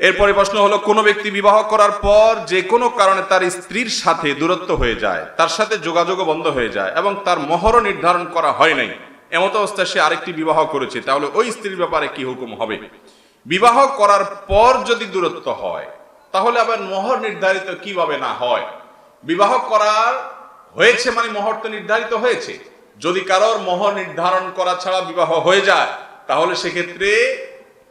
এরপরে প্রশ্ন হলো, কোনো ব্যক্তি বিবাহ করার পর যে কোনো কারণে তার স্ত্রীর সাথে দূরত্ব হয়ে যায়, তার সাথে যোগাযোগও বন্ধ হয়ে যায় এবং তার মহরও নির্ধারণ করা হয় নাই, এমত অবস্থায় সে আরেকটি বিবাহ করেছে, তাহলে ওই স্ত্রীর ব্যাপারে কি হুকুম হবে? বিবাহ করার পর যদি দূরত্ব হয়, তাহলে আবার মহর নির্ধারিত কীভাবে না হয়? বিবাহ করার হয়েছে মানে মহর তো নির্ধারিত হয়েছে। যদি কারোর মহর নির্ধারণ করা ছাড়া বিবাহ হয়ে যায়, তাহলে সেক্ষেত্রে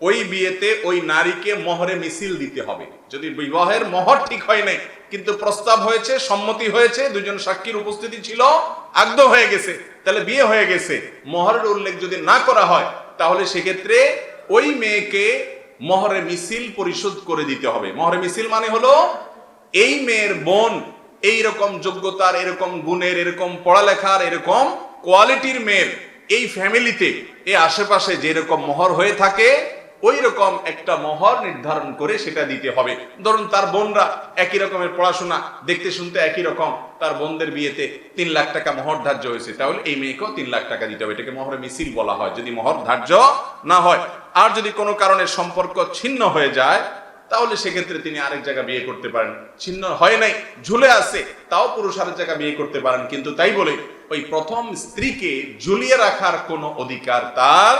ওই বিয়েতে ওই নারীকে মহরে মিছিল দিতে হবে। যদি বিবাহের মহর ঠিক হয় নাই, কিন্তু প্রস্তাব হয়েছে, সম্মতি হয়েছে, দুজন সাক্ষীর উপস্থিতি ছিল, আগ্ধ হয়ে গেছে, তাহলে বিয়ে হয়ে গেছে। মহরের উল্লেখ যদি না করা হয়, তাহলে সেক্ষেত্রে ওই মেয়েকে মহরে মিছিল পরিশোধ করে দিতে হবে। মহরে মিছিল মানে হলো, এই মেয়ের বোন এই রকম যোগ্যতার, এরকম গুণের, এরকম পড়ালেখার, এরকম কোয়ালিটির মেয়ের এই ফ্যামিলিতে এই আশেপাশে যেরকম মহর হয়ে থাকে ওই রকম একটা মহর নির্ধারণ করে সেটা দিতে হবে। ধরুন তার বোনরা একই রকমের পড়াশোনা, দেখতে শুনতে একই রকম, তার বোনদের বিয়েতে তিন লাখ টাকা মোহর ধার্য হয়েছে, তাহলে এই মেয়েকেও তিন লাখ টাকা দিতে হবে। এটাকে মোহরে মিছিল বলা হয়, যদি মোহর ধার্য না হয়। আর যদি কোনো কারণে সম্পর্ক ছিন্ন হয়ে যায়, তাহলে সেক্ষেত্রে তিনি আরেক জায়গা বিয়ে করতে পারেন। ছিন্ন হয় নাই, ঝুলে আছে, তাও পুরুষ আরেক জায়গা বিয়ে করতে পারেন। কিন্তু তাই বলে, ওই প্রথম স্ত্রীকে ঝুলিয়ে রাখার কোনো অধিকার তার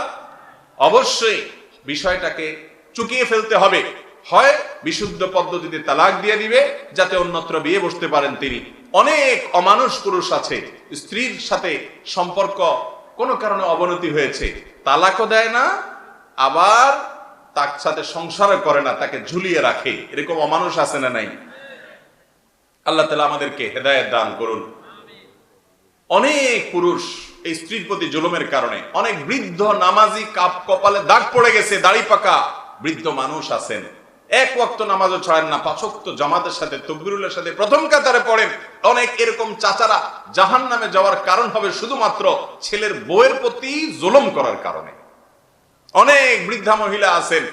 অবশ্যই বিষয়টাকে চুকিয়ে ফেলতে হবে। হয় বিশুদ্ধ পদ্ধতিতে তালাক দিয়ে দিবে, যাতে অন্যত্র বিয়ে বসতে পারেন তিনি। অনেক অমানুষ পুরুষ আছে, স্ত্রীর সাথে সম্পর্ক কোনো কারণে অবনতি হয়েছে, তালাকও দেয় না, আবার তার সাথে সংসারও করে না, তাকে ঝুলিয়ে রাখে। এরকম অমানুষ আছে না নাই? আল্লাহ তালা আমাদেরকে হেদায়ত দান করুন। অনেক পুরুষ এই স্ত্রীর প্রতি জুলুমের কারণে। অনেক বৃদ্ধ নামাজি কাপ কপালে দাগ পড়ে গেছে, দাড়ি পাকা। বৃদ্ধ মানুষ আছেন। এক ওয়াক্ত নামাজও ছাড়েন না। পাঁচক্ত জামাতের সাথে, তকবিরুলের সাথে প্রথম কাতারে পড়েন। অনেক এরকম চাচারা জাহান নামে যাওয়ার কারণ হবে শুধুমাত্র ছেলের বউয়ের প্রতি জুলুম করার কারণে। অনেক বৃদ্ধা মহিলা আছেন।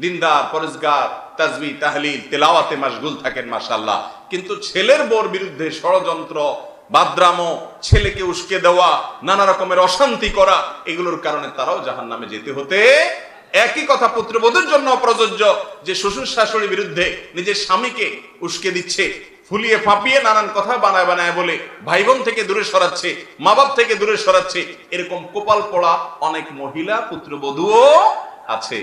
দিনদার, পরেশগার, তাজবি, তাহলিল, তেলাওয়াতে মাসগুল থাকেন মাসাল্লাহ কিন্তু ছেলের বোর বিরুদ্ধে ষড়যন্ত্র বাদ্রামো, ছেলেকে উস্কে দেওয়া, নানা রকমের অশান্তি করা, এগুলোর কারণে তারাও জাহান নামে যেতে হতে। একই কথা পুত্রবধূর জন্য প্রযোজ্য যে শ্বশুর শাশুড়ির বিরুদ্ধে নিজের স্বামীকে উস্কে দিচ্ছে, ফুলিয়ে ফাঁপিয়ে নানান কথা বানায় বানায় বলে ভাই বোন থেকে দূরে সরাচ্ছে মা বাপ থেকে দূরে সরাচ্ছে, এরকম কোপাল পড়া অনেক মহিলা পুত্রবধূও আছে।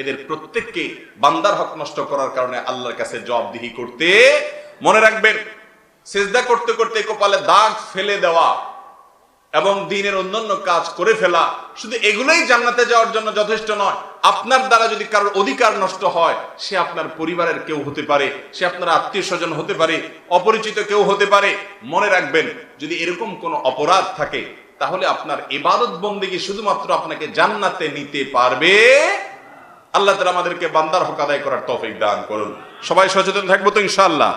এদের প্রত্যেককে বান্দার হক নষ্ট করার কারণে আল্লাহর কাছে জবাবদিহি করতে মনে রাখবেন সেজদা করতে করতে কপালে দাগ ফেলে দেওয়া এবং দিনের অন্যান্য কাজ করে ফেলা, শুধু এগুলোই জান্নাতে যাওয়ার জন্য যথেষ্ট নয়। আপনার দ্বারা যদি কারোর অধিকার নষ্ট হয়, সে আপনার পরিবারের কেউ হতে পারে, সে আপনার আত্মীয় স্বজন হতে পারে, অপরিচিত কেউ হতে পারে। মনে রাখবেন, যদি এরকম কোনো অপরাধ থাকে, তাহলে আপনার ইবাদত বন্দিগি শুধুমাত্র আপনাকে জান্নাতে নিতে পারবে। আল্লাহ তালা আমাদেরকে বান্দার হক আদায় করার তৌফিক দান করুন। সবাই সচেতন থাকব তো ইনশাআল্লাহ।